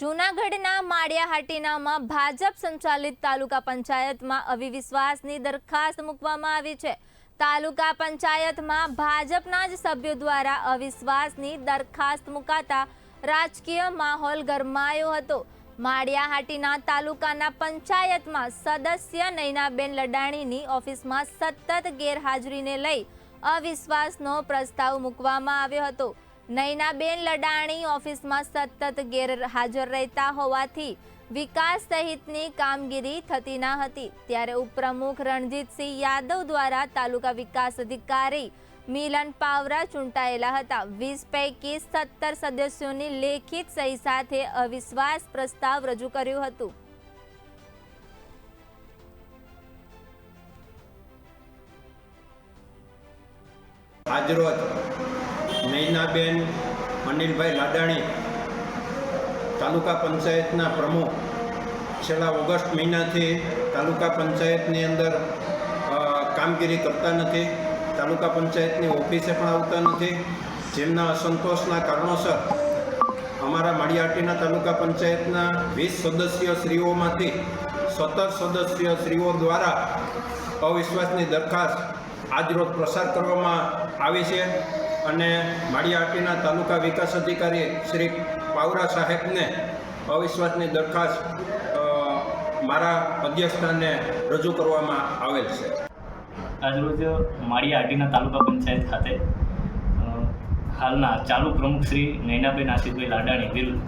જૂનાગઢના માળિયા હાટીનામાં ભાજપ સંચાલિત તાલુકા પંચાયતમાં અવિશ્વાસની દરખાસ્ત મૂકવામાં આવી છે. તાલુકા પંચાયતમાં ભાજપના જ સભ્યો દ્વારા અવિશ્વાસની દરખાસ્ત મુકાતા રાજકીય માહોલ ગરમાયો હતો. માળિયા હાટીના તાલુકાના પંચાયતમાં સદસ્ય નૈનાબેન લડાણીની ઓફિસમાં સતત ગેરહાજરીને લઈ અવિશ્વાસનો પ્રસ્તાવ મૂકવામાં આવ્યો હતો. નૈનાબેન લડાણી ઓફિસમાં સતત ગેરહાજર રહેતા હોવાથી વિકાસ સહિતની કામગીરી થતી ન હતી. ત્યારે ઉપપ્રમુખ રણજીતસિંહ યાદવ દ્વારા તાલુકા વિકાસ અધિકારી મિલન પાવરા ચૂંટાયેલા હતા. વીસ પૈકી સત્તર સદસ્યોની લેખિત સહી સાથે અવિશ્વાસ પ્રસ્તાવ રજૂ કર્યું હતું. આજરોજ નૈનાબેન અનિલભાઈ લાડાણી તાલુકા પંચાયતના પ્રમુખ. છેલ્લા ઓગસ્ટ મહિનાથી તાલુકા પંચાયતની અંદર કામગીરી કરતા નથી. તાલુકા પંચાયતની ઓફિસે પણ આવતા નથી. જેમના અસંતોષના કારણોસર અમારા માળિયાટીના તાલુકા પંચાયતના વીસ સદસ્ય શ્રીઓમાંથી સત્તર સદસ્ય શ્રીઓ દ્વારા અવિશ્વાસની દરખાસ્ત આજરોજ પ્રસાર કરવામાં આવી છે અને માળિયાહાટીના તાલુકા વિકાસ અધિકારી શ્રી પાવરા સાહેબને અવિશ્વાસની દરખાસ્ત મારા અધ્યક્ષસ્થાને રજૂ કરવામાં આવેલ છે. આજરોજ માળિયા હાટીના તાલુકા પંચાયત ખાતે હાલના ચાલુ પ્રમુખ શ્રી નૈનાબેન આશીષભાઈ લાડાણી વિરુદ્ધ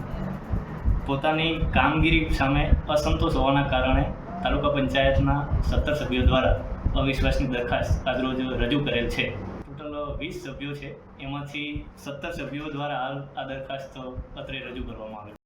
પોતાની કામગીરી સામે અસંતોષ હોવાના કારણે તાલુકા પંચાયતના સત્તર સભ્યો દ્વારા અવિશ્વાસની દરખાસ્ત આજરોજ રજૂ કરેલ છે. ટોટલ વીસ સભ્યો છે. એમાંથી સત્તર સભ્યો દ્વારા આ દરખાસ્ત અત્રે રજૂ કરવામાં આવેલ